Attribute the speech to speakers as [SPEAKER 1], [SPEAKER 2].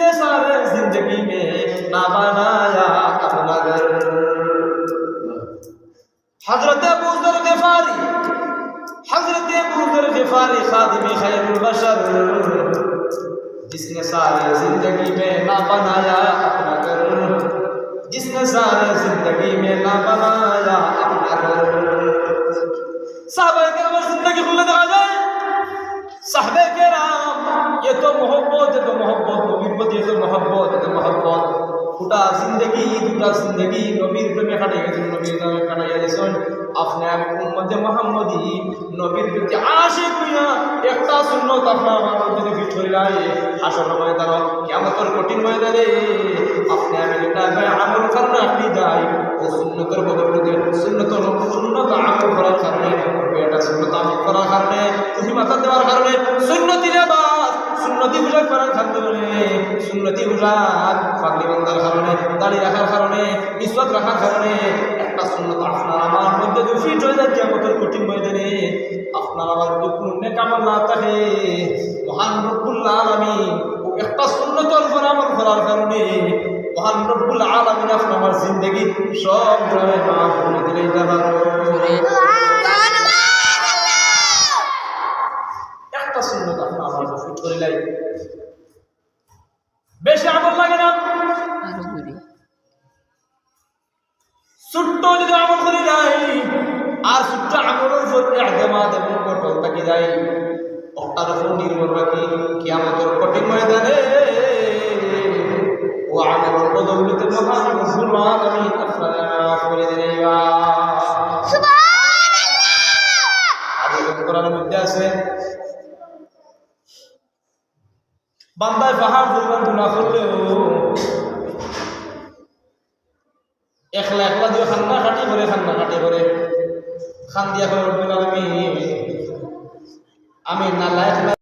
[SPEAKER 1] نے سارے زندگی میں نہ بنایا اپنا گھر حضرت بوزر غفاری، حضرت بوزر غفاری خادم خیر البشر، جس نے سارے زندگی میں نہ بنایا اپنا گھر جس نے سارے زندگی میں نہ بنایا اپنا گھر صاحب নবীর যে মহব্বত এত মহব্বত। গোটা জিন্দগি দুটা জিন্দগি নবীর প্রেমে কাটাইয়াছেন নবীর নামে কাটাইয়াছেন আপনার মধ্যে মহাম্মদি নবীর প্রতি আসে কুইয়া একটা শূন্য আপনার আমার যদি ফিট হয়ে যায় আসল ময়দান কেমতর কঠিন ময়দানে আপনি আমি যেটা আমার কারণে আপনি যাই ও শূন্য করব তবে শূন্য তো শূন্য তো আমার করার কারণে, এটা শূন্য তো আমি করার কারণে তুমি মাথা দেওয়ার কারণে শূন্য দিলে বা শূন্য বুঝে করার কারণে। সুন্নতি বুঝার পাগলি বন্ধার কারণে দাঁড়িয়ে রাখার কারণে মিসওয়াক রাখার কারণে একটা সুন্নত আপনার আমার মধ্যে যদি ফিট হয়ে যায় কেমন কঠিন ময়দানে। আপনার আমার কোনো নেকামল না থাকে। মহান রব্বুল্লাহ আলমী একটা সুন্নতর উপর আমল করার কারণে মহান রব্বুল আলমিন আপনার আমার জিন্দগি সব গ্রামে মাফ করে দিলেই দেখার একটা সুন্নত আপনার আমার ফিট করে লাই বেশি আমল লাগে না? ছোট্ট যদি আমল করে যাই আর ছোট্ট আমলের উপর এহতেমাদ এবং কঠোর থাকি যাই ওটার উপর নির্ভর রাখি কিয়ামতের কঠিন ময়দানে বান্দায় পাহাড় পরিমাণ গুণা করলেও একলা একলা দিয়ে খান্না কাটি করে খান্না কাটি করে। খান দিয়া করে উঠবেন আমি আমি না